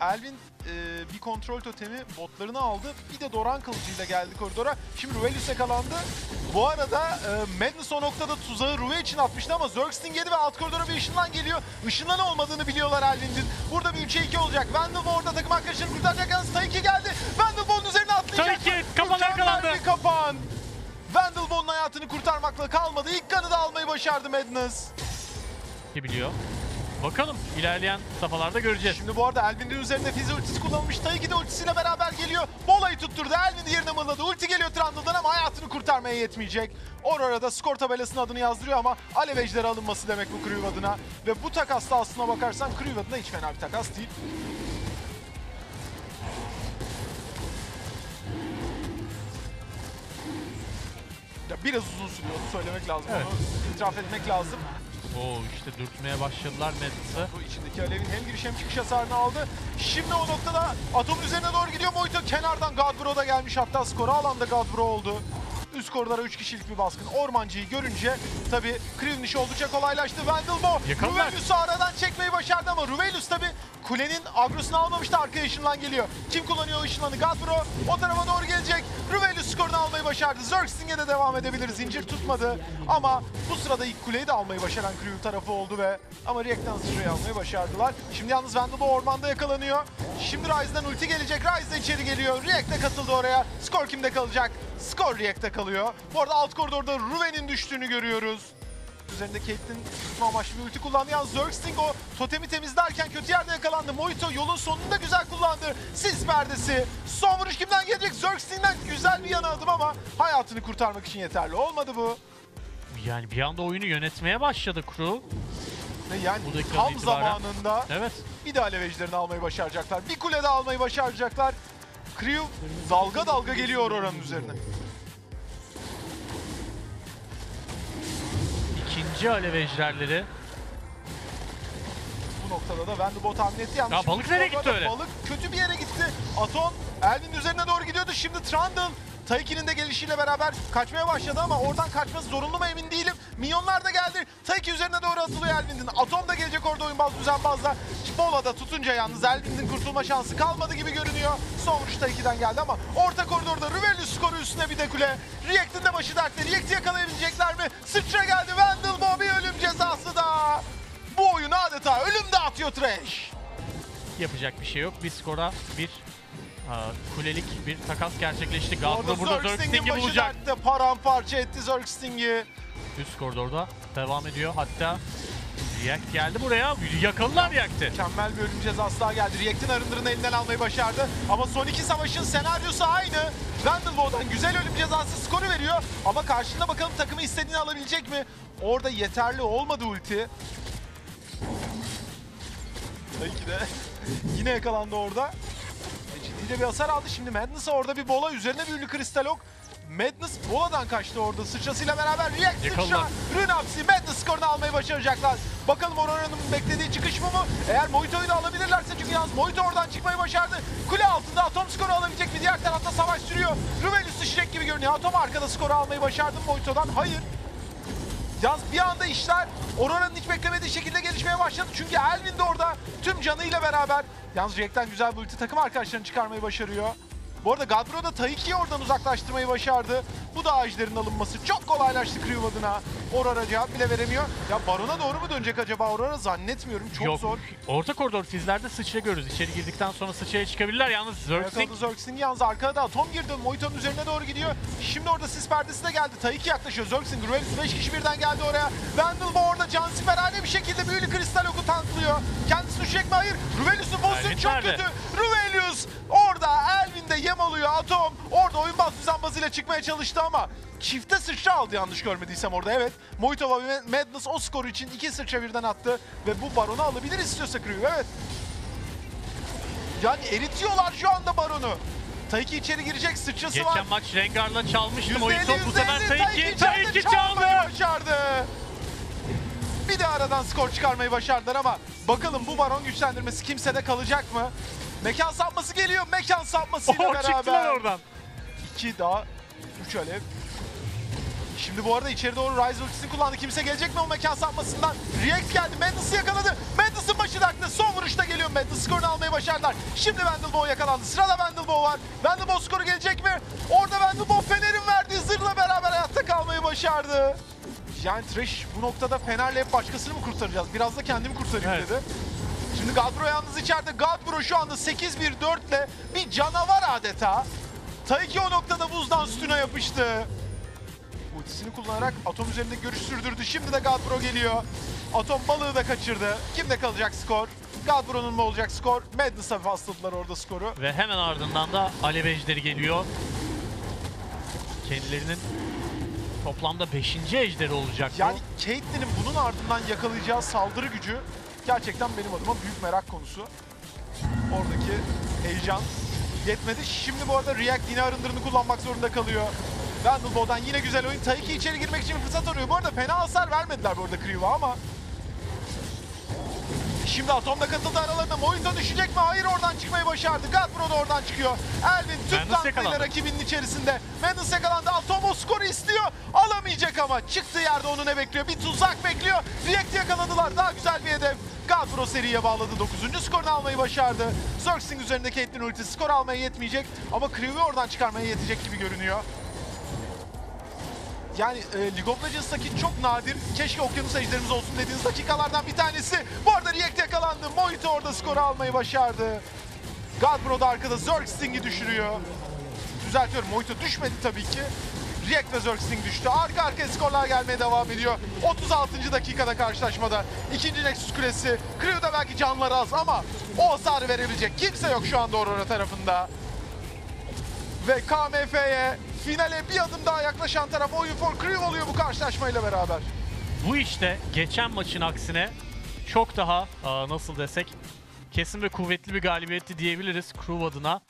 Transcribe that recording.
Elvin e, bir kontrol totemi botlarını aldı. Bir de Doran kılıcıyla geldi koridora. Şimdi Ruvelius yakalandı. Bu arada e, Madness o noktada tuzağı Ruve için atmıştı ama Zergsting yedi ve alt koridora bir ışınlan geliyor. Işınlan olmadığını biliyorlar Elvin'in. Burada bir 3'e 2 olacak. Vandal orada takım arkadaşını kurtaracak. Yalnız Taiki geldi. Vandal Bond'un üzerine atlayacak. Taiki, kapan yakalandı. bir kapan. Vandal Bond'un hayatını kurtarmakla kalmadı. İlk kanı da almayı başardı Madness. Ki biliyor. Bakalım ilerleyen safhalarda göreceğiz. Şimdi bu arada Elvin'in üzerinde Fizi ultisi kullanılmış. Taiki de ultisiyle beraber geliyor. Bola'yı tutturdu. Elvin yerine mırladı. Ulti geliyor Trundle'dan ama hayatını kurtarmaya yetmeyecek. Aurora'da skor tabelasının adını yazdırıyor ama Alev alınması demek bu Crew adına. Ve bu takasta aslına bakarsan Crew adına hiç fena bir takas değil. Ya biraz uzun sürüyor söylemek lazım. Evet. Onu itiraf etmek lazım. Oo işte dürtmeye başladılar Madness'ı. Bu içindeki alevin hem giriş hem çıkış hasarını aldı. Şimdi o noktada atomun üzerine doğru gidiyor Moito. Kenardan Godbro da gelmiş hatta skoru alan da Godbro oldu. Üst koridora 3 kişilik bir baskın. Ormancıyı görünce tabi Kriv'in işi oldukça kolaylaştı. Yakaladılar. Ruvelius'u aradan çekmeyi başardı ama Ruvelius tabi kulenin agrosunu almamıştı. Arkaya ışınlan geliyor. Kim kullanıyor ışınlanı? Godbro o tarafa doğru gelecek. Ruvelius skorunu almayı başardı. Zergsting'e de devam edebilir. Zincir tutmadı. Ama bu sırada ilk kuleyi de almayı başaran Crew tarafı oldu ve ama React'tan sıçrayı almayı başardılar. Şimdi yalnız Vandalbo ormanda yakalanıyor. Şimdi Ryze'den ulti gelecek. Ryze de içeri geliyor. React de katıldı oraya. Skor kimde kalacak? Skor React'te kalıyor. Bu arada alt koridorda Ruven'in düştüğünü görüyoruz. Üzerinde Caitlyn tutma amaçlı bir ulti kullandı. Yalnız Zergsting o totemi temizlerken kötü yerde yakalandı. Mojito yolun sonunda güzel kullandı. Sis perdesi. Son vuruş kimden gelecek? Zergsting'den güzel bir yana adım ama hayatını kurtarmak için yeterli olmadı bu. Yani bir anda oyunu yönetmeye başladı. Ve yani Bu tam zamanında Evet. bir de alev ejderini almayı başaracaklar. Bir kule de almayı başaracaklar. Crew dalga dalga geliyor oranın üzerine. İkinci alev ejderleri. Bu noktada da Vanderbo tahmin etti. Yalnız Ya balık nereye gitti öyle? Balık kötü bir yere gitti. Aton Elvin'in üzerine doğru gidiyordu. Şimdi Trundle Taiki'nin de gelişiyle beraber kaçmaya başladı ama oradan kaçması zorunlu mu emin değilim. Minyonlar da geldi. Taiki üzerine doğru atılıyor Elvin'in. Atom da gelecek orada oyunbaz düzenbazla. Bola da tutunca yalnız Elvin'in kurtulma şansı kalmadı gibi görünüyor. Son vuruş Taiki'den geldi ama orta koridorda Ruvelius skoru üstüne bir de kule. React'in de başı dertte. React'i yakalayabilecekler mi? Sıçra geldi. Vandal bir ölüm cezası da. Bu oyun adeta ölüm dağıtıyor Trash. Yapacak bir şey yok. Bir skora bir kulelik bir takas gerçekleşti. Gadro burada Zergsting'i bulacak. dertte paramparça etti Zergsting'i. Üst koridorda devam ediyor. Hatta React geldi buraya. Yakaladılar React'i. Mükemmel bir ölüm cezası daha geldi. React'in arındırını elinden almayı başardı. Ama son iki savaşın senaryosu aynı. Vandelbo'dan güzel ölüm cezası skoru veriyor. Ama karşında bakalım takımı istediğini alabilecek mi? Orada yeterli olmadı ulti. Belki de yine yakalandı orada. E, de bir hasar aldı. Şimdi Madness'a orada bir bola. Üzerine bir ünlü kristal ok. Madness Bola'dan kaçtı orada. Sıçrasıyla beraber React sıçra. Runapsi Madness skorunu almayı başaracaklar. Bakalım Aurora'nın beklediği çıkış mı mu? Eğer Mojito'yu da alabilirlerse çünkü yalnız Mojito oradan çıkmayı başardı. Kule altında Atom skoru alabilecek mi? Diğer tarafta savaş sürüyor. Ruvelius düşecek gibi görünüyor. Atom arkada skoru almayı başardı Mojito'dan. Hayır. Yalnız bir anda işler Aurora'nın hiç beklemediği şekilde gelişmeye başladı. Çünkü Elvin de orada tüm canıyla beraber. Yalnız Jack'ten güzel bir ulti takım arkadaşlarını çıkarmayı başarıyor. Bu arada Gadbro da Taiki'yi oradan uzaklaştırmayı başardı. Bu da ağaçların alınması çok kolaylaştı Crew adına. Aurora cevap bile veremiyor. Ya Baron'a doğru mu dönecek acaba Aurora? Zannetmiyorum. Çok Yok. zor. Orta koridor fizlerde sıçra görürüz. İçeri girdikten sonra sıçraya çıkabilirler. Yalnız Zergsting Yakaladı Zergsting yalnız arkada da Atom girdi. Mojito'nun üzerine doğru gidiyor. Şimdi orada sis perdesi de geldi. Taiki yaklaşıyor. Zergsting, Ruvelius 5 kişi birden geldi oraya. Vandalbo orada cansiperhane bir şekilde büyülü kristal oku tanklıyor. Kendisi düşecek mi? Hayır. Ruvelius'un pozisyonu çok nerede? kötü. Ruvelius de yem alıyor. Atom orada oyunbaz düzenbazıyla çıkmaya çalıştı ama çifte sıçra aldı yanlış görmediysem orada. Evet. Mojito ve Madness o skoru için iki sıçra birden attı ve bu baronu alabilir istiyorsa Crew. Evet. Yani eritiyorlar şu anda Baron'u. Taiki içeri girecek sıçrası var. geçen maç Rengar'la çalmıştı. %50, Mojito bu sefer %50 Taiki, Taiki çaldı. başardı. Bir de aradan skor çıkarmayı başardılar ama bakalım bu Baron güçlendirmesi kimsede kalacak mı? Mekan sapması geliyor. Mekan sapmasıyla Oh, beraber. çıktılar oradan. 2 daha 3 alev. Şimdi bu arada içeri doğru Ryze ultisini kullandı. Kimse gelecek mi o mekan sapmasından? React geldi. Madness'ı yakaladı. Madness'ı Maçın başı dakika son vuruşta geliyor Madness skorunu almayı başardılar. Şimdi Vandelbo yakalandı. Sırada Vandelbo var. Vandelbo skoru gelecek mi? Orada Vandelbo Fener'in verdiği zırhla beraber hayatta kalmayı başardı. Yani Trish bu noktada Fener'le hep başkasını mı kurtaracağız? Biraz da kendimi kurtarayım Evet. dedi. Şimdi Gadbro yalnız içeride. Gadbro şu anda 8-1-4 ile bir canavar adeta. Taiki o noktada buzdan sütuna yapıştı. Ultisini kullanarak Atom üzerinde görüş sürdürdü. Şimdi de Gadbro geliyor. Atom balığı da kaçırdı. Kimde kalacak skor? Gadbro'nun mu olacak skor? Madness'a bastırdılar orada skoru. Ve hemen ardından da Alev Ejderi geliyor. Kendilerinin toplamda 5. ejderi olacak bu. Yani Caitlyn'in bunun ardından yakalayacağı saldırı gücü gerçekten benim adıma büyük merak konusu. Oradaki heyecan yetmedi. Şimdi bu arada React yine arındırını kullanmak zorunda kalıyor. Vandelbo'dan yine güzel oyun. Taiki içeri girmek için fırsat arıyor. Bu arada fena hasar vermediler bu arada Kriyuva ama. Şimdi Atom da katıldı aralarına. Mojito düşecek mi? Hayır oradan çıkmayı başardı. Gadbro da oradan çıkıyor. Elvin tüm tankıyla rakibinin içerisinde. Madness yakalandı. Atom o skoru istiyor. Alamayacak ama. Çıktığı yerde onu ne bekliyor? Bir tuzak bekliyor. React yakaladılar. Daha güzel bir hedef. Gadbro seriye bağladı. 9. skorunu almayı başardı. Zerxing üzerinde Caitlyn ultisi skor almaya yetmeyecek. Ama Kriyu'yu oradan çıkarmaya yetecek gibi görünüyor. Yani e, League of Legends'taki çok nadir, keşke okyanus ejderimiz olsun dediğiniz dakikalardan bir tanesi. Bu arada React yakalandı. Mojito orada skoru almayı başardı. Gadbro da arkada Zergsting'i düşürüyor. Düzeltiyorum, Mojito düşmedi tabii ki. React ve Zergsting düştü. Arka arkaya skorlar gelmeye devam ediyor. 36. dakikada karşılaşmada. ikinci Nexus Kulesi. Crew'da belki canları az ama o hasarı verebilecek kimse yok şu anda Aurora tarafında. Ve KMF'ye finale bir adım daha yaklaşan taraf Oyun for Crew oluyor bu karşılaşmayla beraber. Bu işte geçen maçın aksine çok daha nasıl desek kesin ve kuvvetli bir galibiyetti diyebiliriz Crew adına.